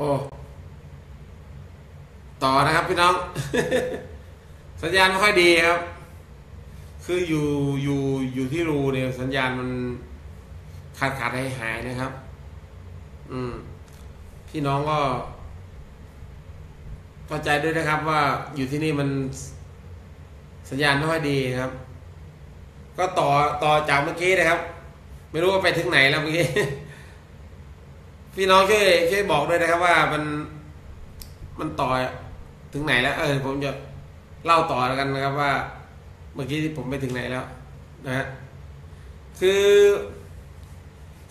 อ้ต่อนะครับพี่น้อง สัญญาณไม่ค่อยดีครับ คืออยู่อยู่อยู่ที่รูเนี่ยสัญญาณมันขาดขาดหายหายนะครับ อืม พี่น้องก็เข้าใจด้วยนะครับ ว่าอยู่ที่นี่มันสัญญาณไม่ค่อยดีครับ ก็ต่อต่อจากเมื่อกี้นะครับ ไม่รู้ว่าไปถึงไหนแล้วเมื่อกี้ พี่น้องช่วยช่วยบอกด้วยนะครับว่ามันมันต่อถึงไหนแล้ว เออ ผมจะเล่าต่อแล้วกันนะครับว่า เมื่อกี้ที่ผมไปถึงไหนแล้ว นะฮะคือ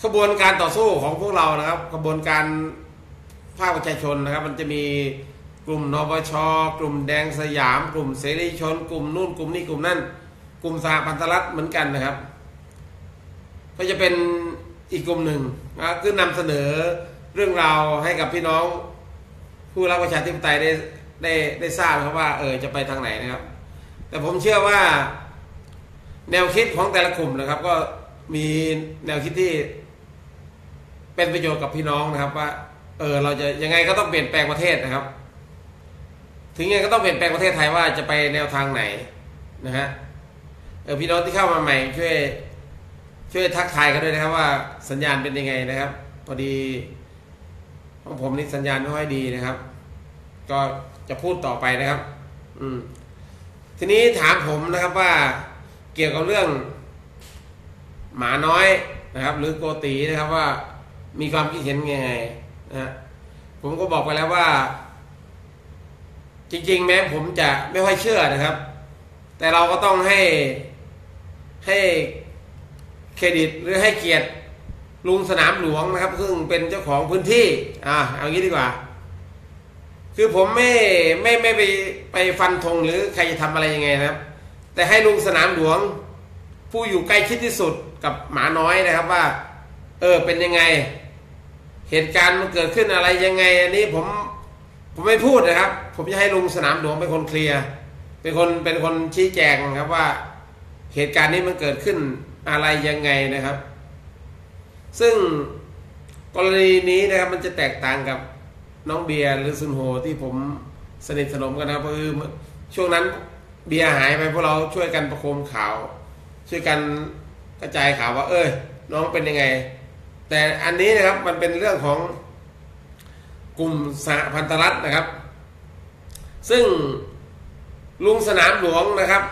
ขบวนการต่อสู้ของพวกเรานะครับขบวนการภาคประชาชนนะครับ มันจะมีกลุ่มนปชกลุ่มแดงสยาม กลุ่มเสรีชน กลุ่มนู่นกลุ่มนี้กลุ่มนั่น กลุ่มสหพันธรัฐเหมือนกันนะครับ ก็จะเป็น อีกกลุ่มหนึ่งนะคือนำเสนอเรื่องราวให้กับพี่น้อง ผู้รักประชาธิปไตยได้ได้ได้ทราบครับว่าเออจะไปทางไหนนะครับ แต่ผมเชื่อว่า แนวคิดของแต่ละกลุ่มนะครับ ก็มีแนวคิดที่ เป็นประโยชน์กับพี่น้องนะครับ ว่า เออ เราจะยังไงก็ต้องเปลี่ยนแปลงประเทศนะครับ ถึงยังไงก็ต้องเปลี่ยนแปลงประเทศไทยว่าจะไปแนวทางไหนนะฮะเออพี่น้องที่เข้ามาใหม่ช่วย ช่วยทักทายกันด้วยนะครับว่าสัญญาณเป็นยังไงนะครับพอดีของผมนี่สัญญาณไม่ค่อยดีนะครับ ก็จะพูดต่อไปนะครับ อืม ทีนี้ถามผมนะครับว่าเกี่ยวกับเรื่อง หมาน้อยนะครับ หรือโกตีนะครับว่ามีความคิดเห็นยังไงนะฮะผมก็บอกไปแล้วว่า จริง ๆ แม้ผมจะไม่ค่อยเชื่อนะครับ แต่เราก็ต้องให้ให้ เครดิตหรือให้เกียรติลุงสนามหลวงนะครับ ซึ่งเป็นเจ้าของพื้นที่ อ่าเอางี้ดีกว่า คือผมไม่ไม่ไม่ไปไปฟันธงหรือใครจะทำอะไรยังไงนะครับ แต่ให้ลุงสนามหลวง ผู้อยู่ใกล้ชิดที่สุดกับหมาน้อยนะครับว่า เออเป็นยังไง เหตุการณ์มันเกิดขึ้นอะไรยังไง อันนี้ผมผมไม่พูดนะครับ ผมจะให้ลุงสนามหลวงเป็นคนเคลียร์เป็นคนเป็นคนชี้แจงครับว่า เหตุการณ์นี้มันเกิดขึ้น อะไรยังไงนะครับ ซึ่งกรณีนี้นะครับมันจะแตกต่างกับน้องเบียร์หรือซุนโฮที่ผมสนิทสนมกันนะครับคือช่วงนั้นเบียร์หายไปพวกเราช่วยกันประโคมข่าว ช่วยกันกระจายข่าวว่า เอ้ย น้องเป็นยังไง แต่อันนี้นะครับมันเป็นเรื่องของกลุ่มสหพันธรัฐนะครับ ซึ่งลุงสนามหลวงนะครับ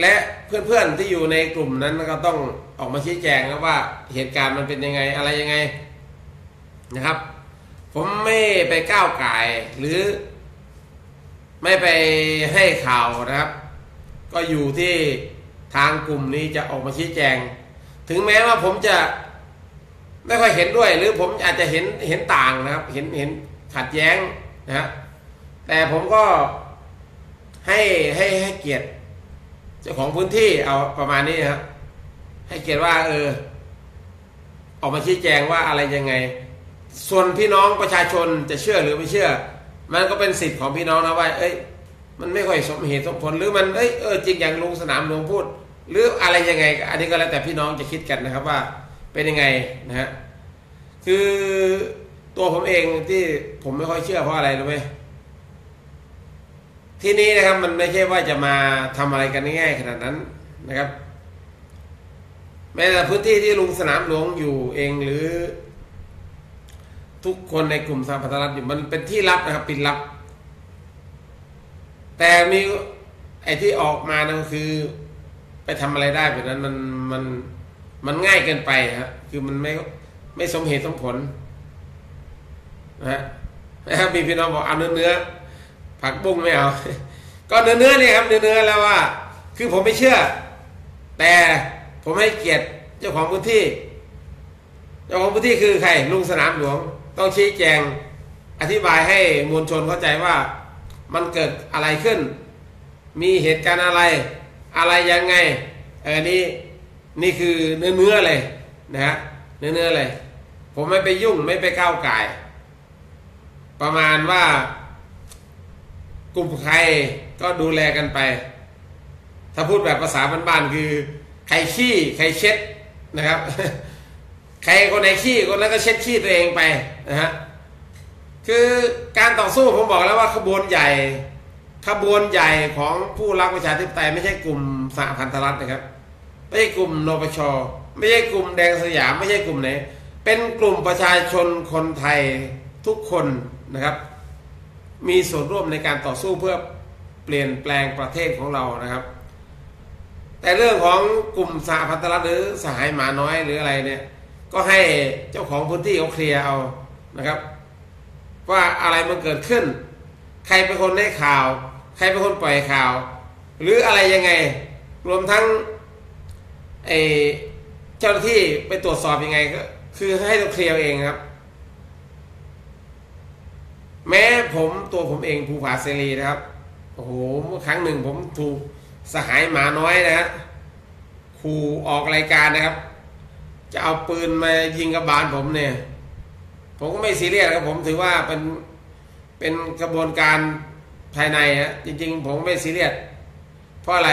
และเพื่อนๆที่อยู่ในกลุ่มนั้นก็ต้องออกมาชี้แจงนะว่าเหตุการณ์มันเป็นยังไงอะไรยังไงนะครับ ผมไม่ไปก้าวไก่หรือ ไม่ไปให้ข่าวนะครับ ก็อยู่ที่ทางกลุ่มนี้จะออกมาชี้แจง ถึงแม้ว่าผมจะไม่ค่อยเห็นด้วย หรือผมอาจจะเห็นเห็นต่างนะครับ เห็นเห็นขัดแย้งนะฮะแต่ผมก็ให้ให้ให้เกียรติ เจ้าของพื้นที่เอาประมาณนี้ครับให้เกียรติว่า เออ ออกมาชี้แจงว่าอะไรยังไง ส่วนพี่น้องประชาชนจะเชื่อหรือไม่เชื่อ มันก็เป็นสิทธิ์ของพี่น้องนะว่า เอ้ย มันไม่ค่อยสมเหตุสมผลหรือมันเอ้ยเออจริงอย่างลุงสนามหลวงพูด หรืออะไรยังไง อันนี้ก็แล้วแต่พี่น้องจะคิดกันนะครับว่าเป็นยังไงนะฮะคือตัวผมเองที่ผมไม่ค่อยเชื่อเพราะอะไรรู้ไหม ที่นี้นะครับมันไม่ใช่ว่าจะมาทำอะไรกันง่ายๆขนาดนั้นนะครับ แม้แต่พื้นที่ที่ลุงสนามหลวงอยู่เองหรือ ทุกคนในกลุ่มสหพันธรัฐอยู่มันเป็นที่ลับนะครับปิดลับ แต่มีไอ้ที่ออกมานั่นคือ ไปทำอะไรได้แบบนั้นมันมันมันง่ายเกินไปครับคือมันไม่ไม่สมเหตุสมผลนะฮะนะครับมีพี่น้องบอกเอาเนื้อเนื้อ ผักบุ้งไม่เอา ก็เนื้อเนื้อเนี่ยครับเนื้อเนื้อแล้วว่า คือผมไม่เชื่อ แต่ผมให้เกียรติเจ้าของพื้นที่ เจ้าของพื้นที่คือใครลุงสนามหลวง ต้องชี้แจงอธิบายให้มวลชนเข้าใจว่ามันเกิดอะไรขึ้น มีเหตุการณ์อะไร อะไรยังไงเออนี่นี่คือเนื้อเนื้อเลยนะฮะเนื้อเนื้อเลย ผมไม่ไปยุ่งไม่ไปก้าวไก่ประมาณว่า กลุ่มใครก็ดูแลกันไป ถ้าพูดแบบภาษาบ้านๆคือ ใครขี้ใครเช็ดนะครับ ใครคนไหนขี้คนนั้นก็เช็ดขี้ตัวเองไปนะฮะคือการต่อสู้ผมบอกแล้วว่าขบวนใหญ่ขบวนใหญ่ของผู้รักประชาธิปไตยไม่ใช่กลุ่มสหพันธรัฐนะครับ ไม่ใช่กลุ่มนปชไม่ใช่กลุ่มแดงสยามไม่ใช่กลุ่มไหนเป็นกลุ่มประชาชนคนไทยทุกคนนะครับ มีส่วนร่วมในการต่อสู้เพื่อเปลี่ยนแปลงประเทศของเรานะครับ แต่เรื่องของกลุ่มสหพันธรัฐหรือสหายหมาน้อยหรืออะไรเนี่ยก็ให้เจ้าของพื้นที่เขาเคลียร์เอานะครับ ว่าอะไรมันเกิดขึ้น ใครเป็นคนให้ข่าว ใครเป็นคนปล่อยข่าว หรืออะไรยังไง รวมทั้งไอเจ้าหน้าที่ไปตรวจสอบยังไงก็คือให้เราเคลียร์เองครับ แม้ผมตัวผมเองภูผาเสรีนะครับ โอ้โหเมื่อครั้งหนึ่งผมถูกสหายหมาน้อยนะฮะขู่ออกรายการนะครับ จะเอาปืนมายิงกับบานผมเนี่ย ผมก็ไม่ซีเรียสครับผมถือว่าเป็นเป็นกระบวนการภายในฮะจริง ๆ ผมไม่ซีเรียสเพราะอะไร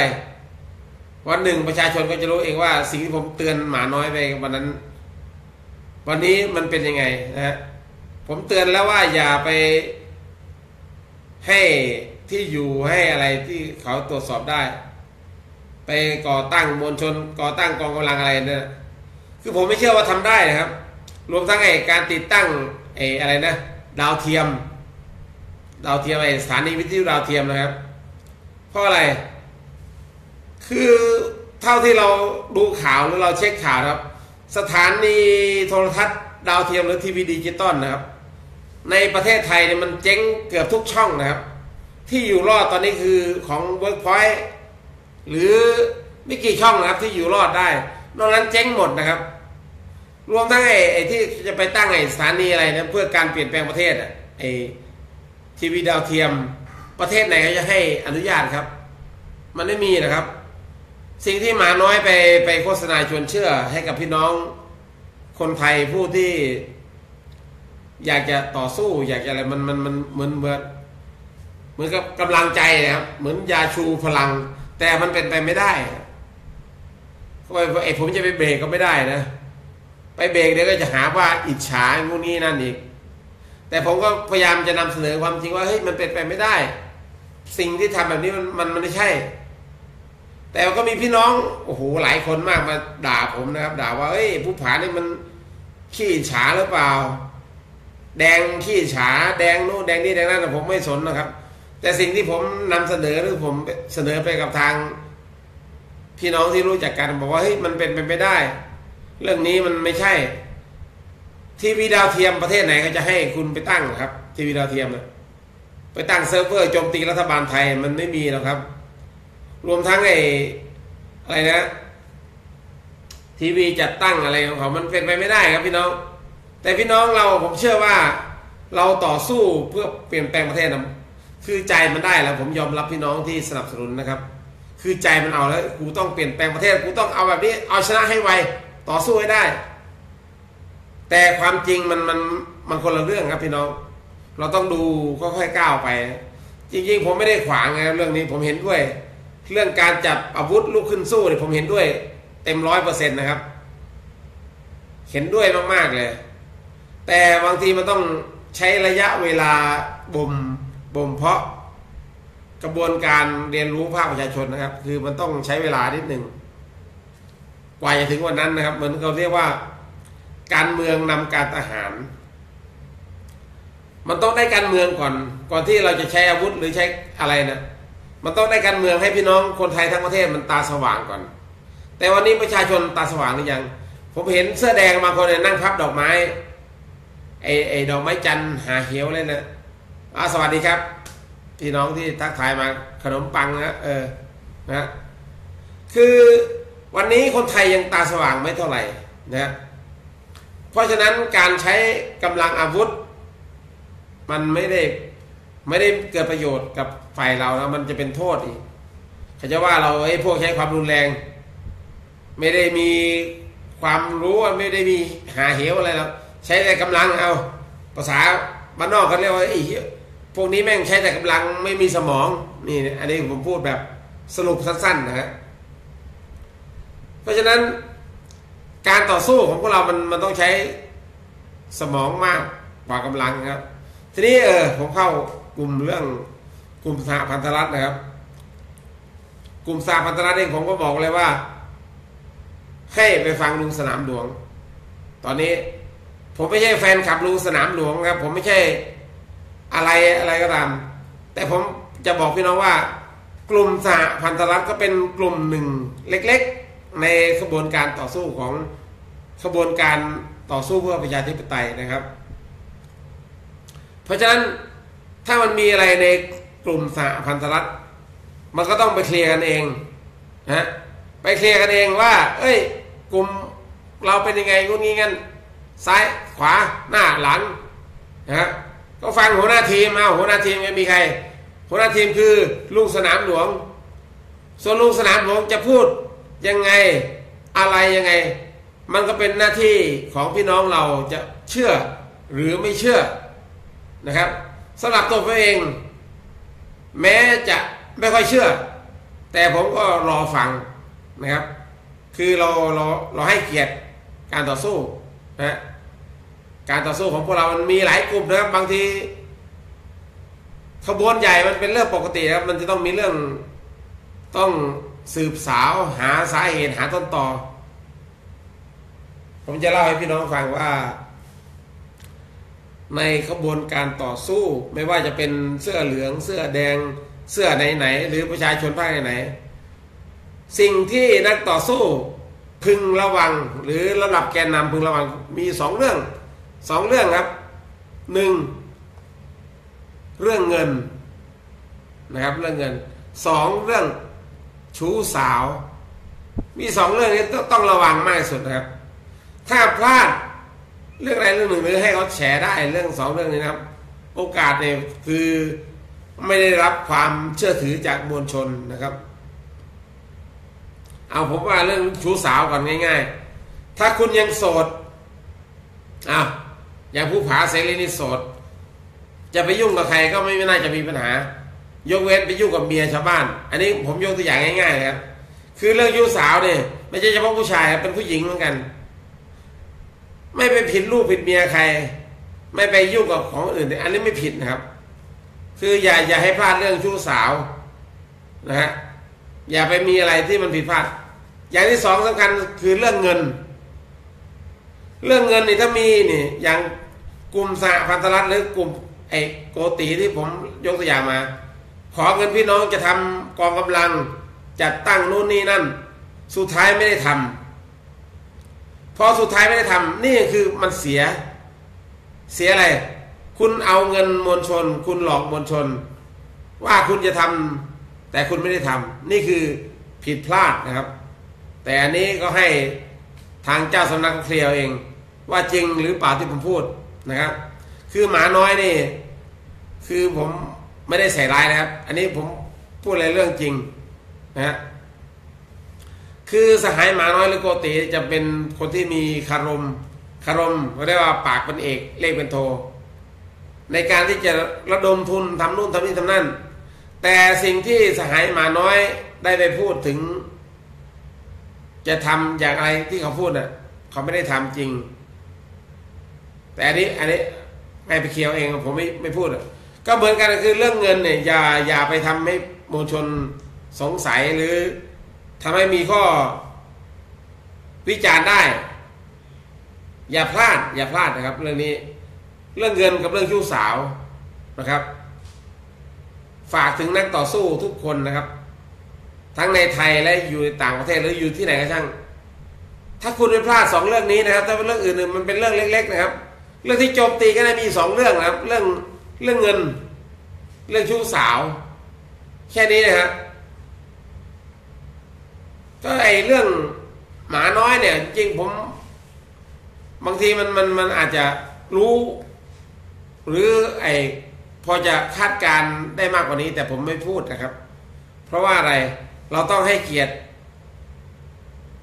วันหนึ่งประชาชนก็จะรู้เองว่าสิ่งที่ผมเตือนหมาน้อยไปวันนั้น วันนี้มันเป็นยังไงนะฮะ ผมเตือนแล้วว่าอย่าไปให้ที่อยู่ให้อะไรที่เขาตรวจสอบได้ ไปก่อตั้งมวลชน ก่อตั้งกองกำลังอะไรเนี่ยคือผมไม่เชื่อว่าทำได้นะครับ รวมทั้งไอ้การติดตั้งไอ้อะไรนะดาวเทียม ดาวเทียมไอ้สถานีวิทยุดาวเทียมนะครับ เพราะอะไร คือเท่าที่เราดูข่าวหรือเราเช็คข่าวครับ สถานีโทรทัศน์ดาวเทียมหรือทีวีดิจิตอลนะครับ ในประเทศไทยเนี่ยมันเจ๊งเกือบทุกช่องนะครับ ที่อยู่รอดตอนนี้คือของ Workpoint หรือไม่กี่ช่องนะครับที่อยู่รอดได้ นอกนั้นเจ๊งหมดนะครับ รวมทั้งไอ้ไอ้ที่จะไปตั้งไอ้สถานีอะไรนะเพื่อการเปลี่ยนแปลงประเทศอะไอ้ทีวีดาวเทียมประเทศไหนเขาจะให้อนุญาตครับ มันไม่มีนะครับ สิ่งที่หมาน้อยไปไปโฆษณาชวนเชื่อให้กับพี่น้องคนไทยผู้ที่ อยากจะต่อสู้ อยากจะอะไรมันมันมันเหมือนเหมือนเหมือนกับกำลังใจนะครับเหมือนยาชูพลัง แต่มันเป็นไปไม่ได้เพราะว่าไอ้ผมจะไปเบรกก็ไม่ได้นะ ไปเบรกเดี๋ยวก็จะหาว่าอิจฉาพวกนี้นั่นอีก แต่ผมก็พยายามจะนำเสนอความจริงว่าเฮ้ยมันเป็นไปไม่ได้ สิ่งที่ทำแบบนี้มันมันมันไม่ใช่ แต่ก็มีพี่น้องโอ้โหหลายคนมากมาด่าผมนะครับ ด่าว่าเฮ้ยผู้ผานี่มันขี้อิจฉาหรือเปล่า แดงขี้ฉาแดงโน้นแดงนี่แดงนั่นแต่ผมไม่สนนะครับ แต่สิ่งที่ผมนำเสนอหรือผมเสนอไปกับทาง พี่น้องที่รู้จักกันบอกว่าเฮ้ยมันเป็นไปไม่ได้ เรื่องนี้มันไม่ใช่ ทีวีดาวเทียมประเทศไหนเขาจะให้คุณไปตั้งครับ ทีวีดาวเทียมนะไปตั้งเซิร์ฟเวอร์โจมตีรัฐบาลไทยมันไม่มีหรอกครับ รวมทั้งไอ้อะไรนะ ทีวีจัดตั้งอะไรของเขา มันเป็นไปไม่ได้ครับพี่น้อง แต่พี่น้องเราผมเชื่อว่าเราต่อสู้เพื่อเปลี่ยนแปลงประเทศนะคือใจมันได้แล้วผมยอมรับพี่น้องที่สนับสนุนนะครับ คือใจมันเอาแล้วกูต้องเปลี่ยนแปลงประเทศกูต้องเอาแบบนี้เอาชนะให้ไวต่อสู้ให้ได้ แต่ความจริงมันมันมันคนละเรื่องครับพี่น้อง เราต้องดูค่อยๆก้าวไป จริงๆ ผมไม่ได้ขวางนะเรื่องนี้ผมเห็นด้วย เรื่องการจับอาวุธลุกขึ้นสู้เนี่ยผมเห็นด้วย เต็มร้อยเปอร์เซ็นต์นะครับ เห็นด้วยมากๆเลย แต่บางทีมันต้องใช้ระยะเวลาบ่มบ่มเพาะกระบวนการเรียนรู้ภาคประชาชนนะครับ คือมันต้องใช้เวลานิดหนึ่งกว่าจะถึงวันนั้นนะครับ เหมือนเขาเรียกว่า การเมืองนำการทหาร มันต้องได้การเมืองก่อน ก่อนที่เราจะใช้อาวุธหรือใช้อะไรนะมันต้องได้การเมืองให้พี่น้องคนไทยทั้งประเทศมันตาสว่างก่อน แต่วันนี้ประชาชนตาสว่างหรือยัง ผมเห็นเสื้อแดงบางคนเนี่ยนั่งพับดอกไม้ ไอ้ไอ้ดอกไม้จันทร์หาเหวเลยนะอ่าสวัสดีครับ พี่น้องที่ทักทายมาขนมปังนะเออนะคือวันนี้คนไทยยังตาสว่างไม่เท่าไหร่นะเพราะฉะนั้นการใช้กำลังอาวุธ มันไม่ได้ไม่ได้เกิดประโยชน์กับฝ่ายเรานะมันจะเป็นโทษอีกเขาจะว่าเราไอ้พวกใช้ความรุนแรง ไม่ได้มีความรู้ไม่ได้มีหาเหวอะไรแล้ว ใช้แต่กำลังเอา ภาษาบ้านนอกเขาเรียกว่าไอ้พวกนี้แม่งใช้แต่กำลังไม่มีสมองนี่อันนี้ผมพูดแบบสรุปสั้นๆนะฮะเพราะฉะนั้นการต่อสู้ของพวกเรามันมันต้องใช้สมองมากกว่ากำลังครับ ทีนี้เออผมเข้ากลุ่มเรื่องกลุ่มสหพันธรัฐนะครับ กลุ่มสหพันธรัฐเองผมก็บอกเลยว่า ให้ไปฟังลุงสนามหลวง ตอนนี้ ผมไม่ใช่แฟนขับลุงสนามหลวงครับ ผมไม่ใช่อะไรอะไรก็ตาม แต่ผมจะบอกพี่น้องว่า กลุ่มสหพันธรัฐก็เป็นกลุ่มหนึ่งเล็กๆ ในขบวนการต่อสู้ของขบวนการต่อสู้เพื่อประชาธิปไตยนะครับ เพราะฉะนั้นถ้ามันมีอะไรในกลุ่มสหพันธรัฐมันก็ต้องไปเคลียร์กันเองนะไปเคลียร์กันเองว่า เอ้ย กลุ่มเราเป็นยังไงงูงี้กัน ซ้ายขวาหน้าหลังนะก็ฟังหัวหน้าทีมเอาหัวหน้าทีมมีใคร หัวหน้าทีมคือลุงสนามหลวง ส่วนลุงสนามหลวงจะพูดยังไงอะไรยังไง มันก็เป็นหน้าที่ของพี่น้องเราจะเชื่อหรือไม่เชื่อนะครับสำหรับตัวผมเอง แม้จะไม่ค่อยเชื่อ แต่ผมก็รอฟังนะครับ คือเราเราเราให้เกียรติการต่อสู้ นะการต่อสู้ของพวกเรามันมีหลายกลุ่มนะครับบางทีขบวนใหญ่มันเป็นเรื่องปกติครับมันจะต้องมีเรื่องต้องสืบสาวหาสาเหตุหาต้นต่อ ผมจะเล่าให้พี่น้องฟังว่า ในขบวนการต่อสู้ ไม่ว่าจะเป็นเสื้อเหลืองเสื้อแดงเสื้อไหนๆหรือประชาชนภาคไหนๆสิ่งที่นักต่อสู้ พึงระวังหรือระดับแกนนำพึงระวังมีสองเรื่องสองเรื่องครับหนึ่งเรื่องเงินนะครับเรื่องเงินสองเรื่องชู้สาว มีสองเรื่องนี้ต้องระวังมากสุดนะครับ ถ้าพลาดเรื่องอะไรเรื่องหนึ่งหรือให้เขาแฉได้เรื่องสองเรื่องนี้นะครับ โอกาสเนี่ยคือไม่ได้รับความเชื่อถือจากมวลชนนะครับ เอาผมว่าเรื่องชู้สาวก่อนง่าย ๆ ถ้าคุณยังโสดอ้าวอย่างผู้ผาเสรีนี่โสด จะไปยุ่งกับใครก็ไม่น่าจะมีปัญหา ยกเว้นไปยุ่งกับเมียชาวบ้าน อันนี้ผมยกตัวอย่างง่ายๆครับคือเรื่องชู้สาวเนี่ยไม่ใช่เฉพาะผู้ชายเป็นผู้หญิงเหมือนกัน ไม่ไปผิดลูกผิดเมียใคร ไม่ไปยุ่งกับของอื่น อันนี้ไม่ผิดนะครับ คืออย่าอย่าให้พลาดเรื่องชู้สาวนะฮะ อย่าไปมีอะไรที่มันผิดพลาดอย่างที่สองสำคัญคือเรื่องเงิน เรื่องเงินนี่ถ้ามีนี่อย่างกลุ่มสหพันธรัฐหรือกลุ่มไอ้โกตีที่ผมยกตัวอย่างมา ขอเงินพี่น้องจะทำกองกำลังจัดตั้งนู่นนี่นั่น สุดท้ายไม่ได้ทำพอสุดท้ายไม่ได้ทำนี่คือมันเสีย เสียอะไร คุณเอาเงินมวลชน คุณหลอกมวลชน ว่าคุณจะทำ แต่คุณไม่ได้ทำนี่คือผิดพลาดนะครับ แต่อันนี้ก็ให้ทางเจ้าสำนักเคลียร์เอง ว่าจริงหรือเปล่าที่ผมพูดนะครับ คือหมาน้อยนี่ คือผมไม่ได้ใส่ร้ายนะครับ อันนี้ผมพูดอะไรเรื่องจริงนะฮะคือสหายหมาน้อยหรือโกติจะเป็นคนที่มีคารมคารมเรียกว่าปากเป็นเอกเลขเป็นโท ในการที่จะระดมทุนทำนู่นทำนี่ทำนั่น แต่สิ่งที่สหายมาน้อยได้ไปพูดถึง จะทำอย่างไรที่เขาพูดน่ะ เขาไม่ได้ทำจริง แต่อันนี้อันนี้ให้ไปเคียวเองผมไม่ไม่พูดอะก็เหมือนกันคือเรื่องเงินเนี่ยอย่าอย่าไปทำให้มวลชนสงสัยหรือทำให้มีข้อวิจารณ์ได้ อย่าพลาด อย่าพลาดนะครับ เรื่องนี้ เรื่องเงินกับเรื่องชู้สาวนะครับ ฝากถึงนักต่อสู้ทุกคนนะครับ ทั้งในไทยและอยู่ต่างประเทศหรืออยู่ที่ไหนก็ช่าง ถ้าคุณไปพลาดสองเรื่องนี้นะครับ ถ้าเป็นเรื่องอื่นมันเป็นเรื่องเล็ก ๆ นะครับ เรื่องที่โจมตีก็ได้มีสองเรื่องนะครับ เรื่องเรื่องเงิน เรื่องชู้สาว แค่นี้นะครับก็ไอเรื่องหมาน้อยเนี่ย จริงผม บางทีมันมันมันอาจจะรู้ หรือไอ พอจะคาดการได้มากกว่านี้ แต่ผมไม่พูดนะครับ เพราะว่าอะไรเราต้องให้เกียรติ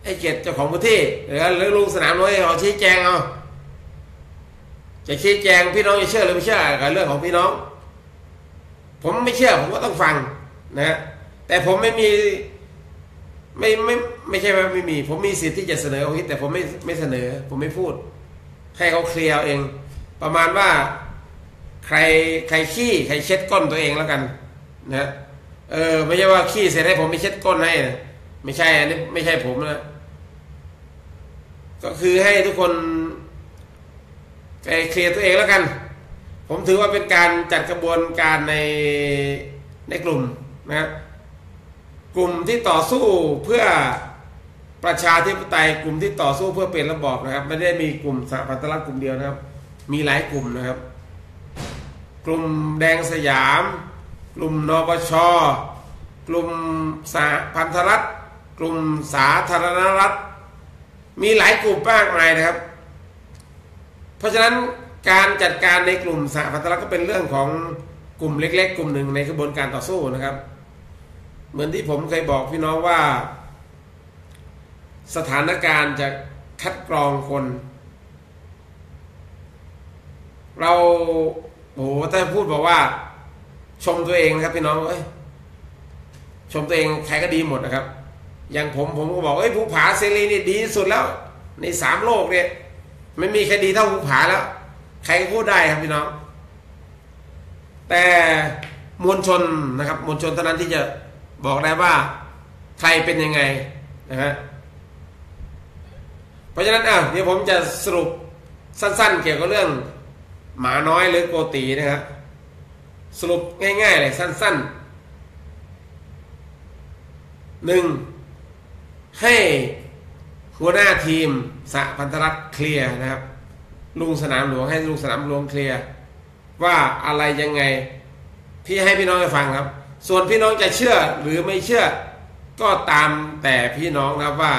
ให้เกียรติเจ้าของพื้นที่หรือหรือลุงสนามน้อยเขาชี้แจงเอาจะชี้แจงพี่น้องจะเชื่อหรือไม่เชื่อกับเรื่องของพี่น้อง ผมไม่เชื่อผมก็ต้องฟังนะแต่ผมไม่มีไม่ไม่ไม่ใช่ว่าไม่มี ผมมีสิทธิ์ที่จะเสนอความคิดแต่ผมไม่ไม่เสนอ ผมไม่พูดให้เขาเคลียร์เอง ประมาณว่า ใครใครขี้ใครเช็ดก้นตัวเองแล้วกันนะเออไม่ใช่ว่าขี้เสร็จให้ผมไปเช็ดก้นให้นะไม่ใช่อันนี้ไม่ใช่ผมนะก็คือให้ทุกคนไปเคลียร์ตัวเองแล้วกัน ผมถือว่าเป็นการจัดกระบวนการในในกลุ่มนะกลุ่มที่ต่อสู้เพื่อประชาธิปไตยกลุ่มที่ต่อสู้เพื่อเปลี่ยนระบอบนะครับ ไม่ได้มีกลุ่มสหพันธรัฐกลุ่มเดียวนะครับ มีหลายกลุ่มนะครับ กลุ่มแดงสยาม กลุ่มนปช กลุ่มสหพันธรัฐ กลุ่มสาธารณรัฐ มีหลายกลุ่มมากมายนะครับ เพราะฉะนั้นการจัดการในกลุ่มสหพันธรัฐก็เป็นเรื่องของกลุ่มเล็ก ๆ กลุ่มหนึ่งในกระบวนการต่อสู้นะครับ เหมือนที่ผมเคยบอกพี่น้องว่า สถานการณ์จะคัดกรองคน เรา โอ้โหถ้าพูดบอกว่า ชมตัวเองนะครับพี่น้องเอ้ยชมตัวเองใครก็ดีหมดนะครับ อย่างผมผมก็บอกเอ้ยภูผาเซรีนี่ดีที่สุดแล้ว ในสามโลกเนี่ยไม่มีใครดีเท่าภูผาแล้ว ใครก็พูดได้ครับพี่น้อง แต่มวลชนนะครับ มวลชนเท่านั้นที่จะบอกได้ว่าใครเป็นยังไงนะฮะเพราะฉะนั้นอะเดี๋ยวผมจะสรุปสั้นๆ เกี่ยวกับเรื่อง หมาน้อยหรือโกตีนะครับ สรุปง่ายๆเลยสั้นๆหนึ่งให้หัวหน้าทีมสหพันธรัฐเคลียร์นะครับ ลุงสนามหลวงให้ลุงสนามหลวงเคลียร์ว่าอะไรยังไงพี่ให้พี่น้องไปฟังครับ ส่วนพี่น้องจะเชื่อหรือไม่เชื่อ ก็ตามแต่พี่น้องนะครับว่า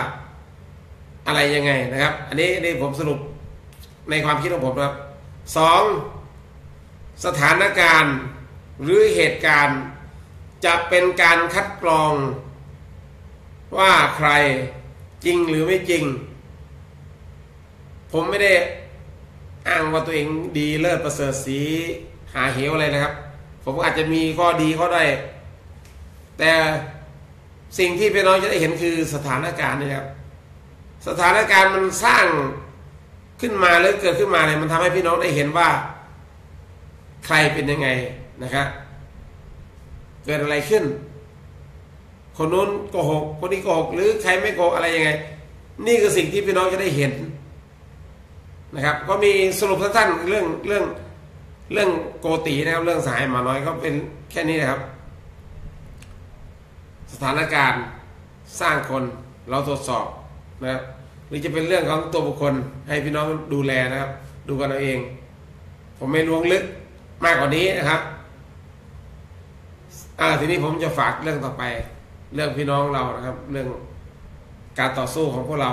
อะไรยังไงนะครับ อันนี้นี่ผมสรุปในความคิดของผมนะครับ สองสถานการณ์หรือเหตุการณ์จะเป็นการคัดกรอง ว่าใครจริงหรือไม่จริง ผมไม่ได้อ้างว่าตัวเองดีเลิศประเสริฐสีหาเหวอะไรนะครับ ผมอาจจะมีข้อดีข้อได้แต่สิ่งที่พี่น้องจะได้เห็นคือสถานการณ์นี่ครับ สถานการณ์มันสร้าง ขึ้นมาหรือเกิดขึ้นมาเนี่ยมันทำให้พี่น้องได้เห็นว่า ใครเป็นยังไงนะครับเกิดอะไรขึ้น คนนู้นโกหก คนนี้โกหก หรือใครไม่โกหกอะไรยังไง นี่คือสิ่งที่พี่น้องจะได้เห็นนะครับ ก็มีสรุปสั้นๆเรื่องเรื่องเรื่องโกตีนะครับ เรื่องสายหมาน้อยก็เป็นแค่นี้นะครับ สถานการณ์สร้างคนเราตรวจสอบนะครับ หรือจะเป็นเรื่องของตัวบุคคล ให้พี่น้องดูแลนะครับ ดูกันเอาเอง ผมไม่ลวงลึกมากกว่านี้นะครับอ่าทีนี้ผมจะฝากเรื่องต่อไป เรื่องพี่น้องเรานะครับ เรื่องการต่อสู้ของพวกเรา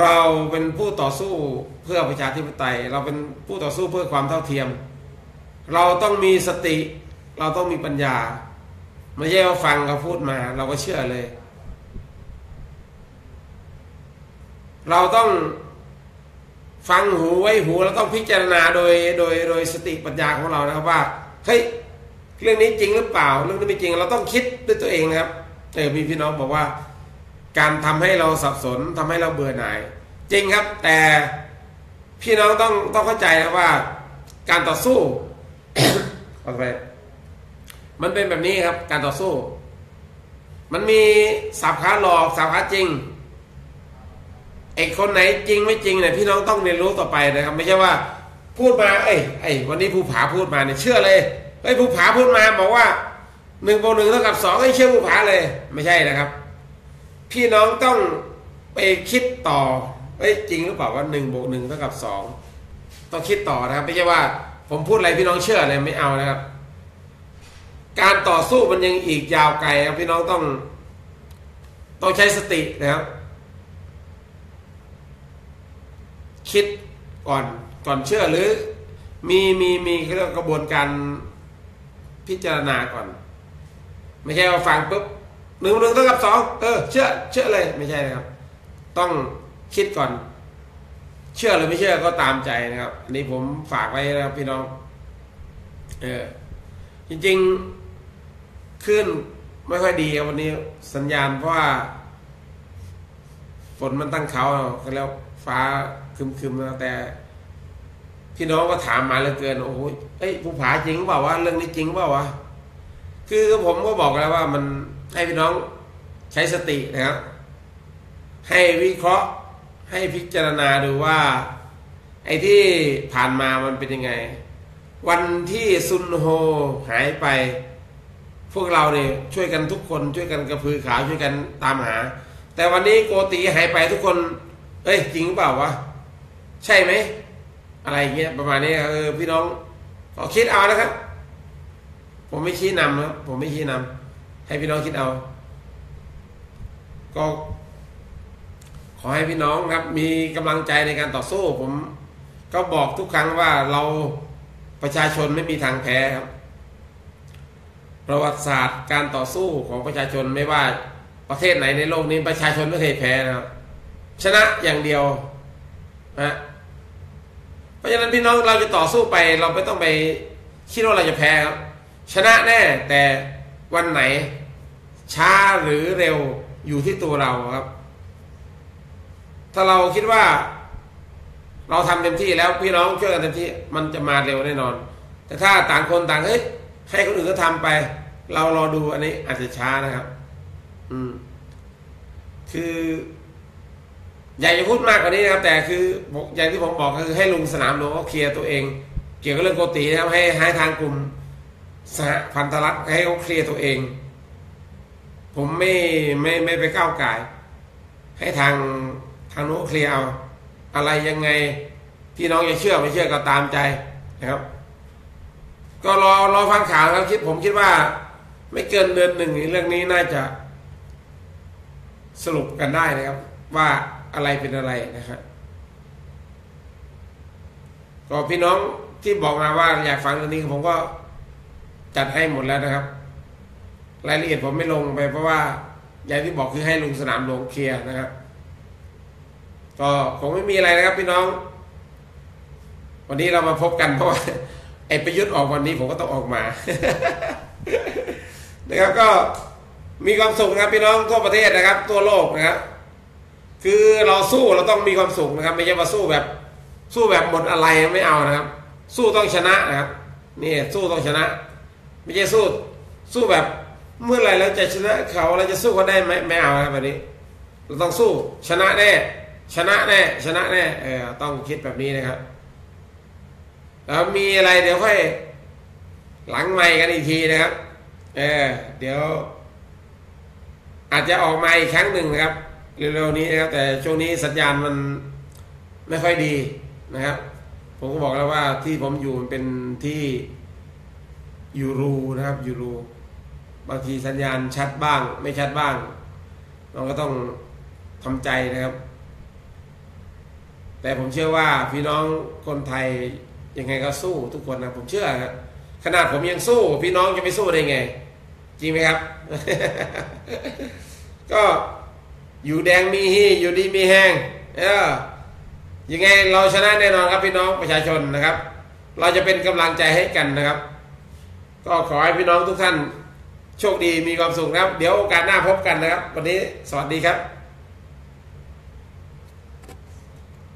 เราเป็นผู้ต่อสู้เพื่อประชาธิปไตย เราเป็นผู้ต่อสู้เพื่อความเท่าเทียม เราต้องมีสติ เราต้องมีปัญญาไม่ใช่ว่าฟังเขาพูดมา เราก็เชื่อเลย เราต้องฟังหูไว้หูเราต้องพิจารณาโดยโดยโดยสติปัญญาของเรานะครับว่าเฮ้ยเรื่องนี้จริงหรือเปล่า เรื่องนี้ไม่จริงเราต้องคิดด้วยตัวเองนะครับเออมีพี่น้องบอกว่า การทำให้เราสับสนทำให้เราเบื่อหน่าย จริงครับ แต่พี่น้องต้องต้องเข้าใจนะว่า การต่อสู้โอเคมันเป็นแบบนี้ครับ การต่อสู้ มันมีสับขาหลอกสับขาจริง ไอ้คนไหนจริงไม่จริงเนี่ยพี่น้องต้องเรียนรู้ต่อไปนะครับ ไม่ใช่ว่าพูดมาเอ้ยไอ้วันนี้ภูผาพูดมาเนี่ยเชื่อเลยไอ้ภูผาพูดมาบอกว่าหนึ่งบวกหนึ่งเท่ากับสองไอ้เชื่อภูผาเลย ไม่ใช่นะครับ พี่น้องต้องไปคิดต่อเอ้ยจริงหรือเปล่าว่าหนึ่งบวกหนึ่งเท่ากับสองต้องคิดต่อนะครับ ไม่ใช่ว่า ผมพูดอะไรพี่น้องเชื่ออะไรไม่เอานะครับ การต่อสู้มันยังอีกยาวไกลครับพี่น้องต้อง ต้องใช้สตินะครับ คิดก่อนก่อนเชื่อหรือ มีมีมีเรื่องกระบวนการพิจารณาก่อน ไม่ใช่ว่าฟังปุ๊บหนึ่งหนึ่งเท่ากับสองเออเชื่อเชื่อเลยไม่ใช่นะครับ ต้องคิดก่อน เชื่อหรือไม่เชื่อก็ตามใจนะครับอันนี้ผมฝากไว้นะครับพี่น้องเออจริงๆขึ้นไม่ค่อยดีวันนี้สัญญาณเพราะว่าฝนมันตั้งเขาเขาแล้วฟ้า คึมๆนะแต่พี่น้องก็ถามมาเหลือเกินโอ้โหเอ้ยผู้ผาจริงเปล่าวะเรื่องนี้จริงเปล่าวะคือผมก็บอกแล้วว่ามันให้พี่น้องใช้สตินะครับให้วิเคราะห์ให้พิจารณาดูว่า ไอ้ที่ผ่านมามันเป็นยังไง วันที่ซุนโฮหายไป พวกเราเนี่ยช่วยกันทุกคนช่วยกันกระพือขาวช่วยกันตามหา แต่วันนี้โกตีหายไปทุกคน เอ้ยจริงเปล่าวะ ใช่ไหม อะไรเงี้ยประมาณนี้เออพี่น้องขอคิดเอานะครับ ผมไม่ชี้นำนะครับผมไม่ชี้นำให้พี่น้องคิดเอา ก็ ขอให้พี่น้องครับ มีกำลังใจในการต่อสู้ ผมก็บอกทุกครั้งว่าเราประชาชนไม่มีทางแพ้ครับ ประวัติศาสตร์การต่อสู้ของประชาชนไม่ว่าประเทศไหนในโลกนี้ประชาชนไม่เคยแพ้นะครับชนะอย่างเดียวนะ เพราะฉะนั้นพี่น้องเราจะต่อสู้ไป เราไม่ต้องไปคิดว่าเราจะแพ้ครับ ชนะแน่แต่วันไหน ช้าหรือเร็วอยู่ที่ตัวเราครับ ถ้าเราคิดว่า เราทำเต็มที่แล้วพี่น้องช่วยกันเต็มที่มันจะมาเร็วแน่นอน แต่ถ้าต่างคนต่างเฮ้ยให้คนอื่นก็ทำไป เรารอดูอันนี้อาจจะช้านะครับ อืม คือ อยากจะพูดมากกว่านี้นะครับ แต่คืออย่างที่ผมบอกคือให้ลุงสนามหลวงเขาเคลียร์ตัวเอง เกี่ยวกับเรื่องโกตินะครับให้ให้ทางกลุ่มสหพันธรัฐให้เขาเคลียร์ตัวเอง ผมไม่ไม่ไม่ไปก้าวไก่ให้ทางทางโน้เคลียร์เอาอะไรยังไงพี่น้องจะเชื่อไม่เชื่อก็ตามใจนะครับ ก็รอรอฟังข่าวครับคิดผมคิดว่า ไม่เกินเดือนหนึ่งเรื่องนี้น่าจะสรุปกันได้นะครับ ว่า อะไรเป็นอะไรนะครับก็พี่น้องที่บอกมาว่าอยากฟังเรื่องนี้ผมก็จัดให้หมดแล้วนะครับ รายละเอียดผมไม่ลงไปเพราะว่าอย่างที่บอกคือให้ลุงสนามลงเคลียร์นะครับ ก็คงไม่มีอะไรนะครับ พี่น้อง วันนี้เรามาพบกันเพราะว่าไอ้ประยุทธ์ออกวันนี้ผมก็ต้องออกมา นะครับก็มีความสุขนะครับพี่น้องทั่วประเทศนะครับ ทั่วโลกนะครับ คือเราสู้เราต้องมีความสุขนะครับ ไม่ใช่ว่าสู้แบบ สู้แบบหมดอะไรไม่เอานะครับ สู้ต้องชนะนะครับนี่สู้ต้องชนะ ไม่ใช่สู้ สู้แบบเมื่อไรเราจะชนะเขาเราจะสู้เขาได้ไหมไม่เอาครับแบบนี้ เราต้องสู้ชนะแน่ชนะแน่ชนะแน่เออต้องคิดแบบนี้นะครับแล้วมีอะไรเดี๋ยวค่อยหลังใหม่กันอีกทีนะครับ เออเดี๋ยว อาจจะออกมาอีกครั้งหนึ่งนะครับ เร็วๆนี้นะครับแต่ช่วงนี้สัญญาณมันไม่ค่อยดีนะครับ ผมก็บอกแล้วว่าที่ผมอยู่มันเป็นที่ยูรูนะครับยูรูบางทีสัญญาณชัดบ้าง ไม่ชัดบ้างเราก็ต้องทำใจนะครับ แต่ผมเชื่อว่าพี่น้องคนไทยยังไงก็สู้ทุกคนนะผมเชื่อครับขนาดผมยังสู้ พี่น้องจะไม่สู้ได้ไง จริงไหมครับ ก็ อยู่แดงมีฮีอยู่ดีมีแห้งเออยังไงเราชนะแน่นอนครับพี่น้องประชาชนนะครับ เราจะเป็นกำลังใจให้กันนะครับ ก็ขอให้พี่น้องทุกท่าน โชคดีมีความสุขนะครับ เดี๋ยวโอกาสหน้าพบกันนะครับ วันนี้สวัสดีครับ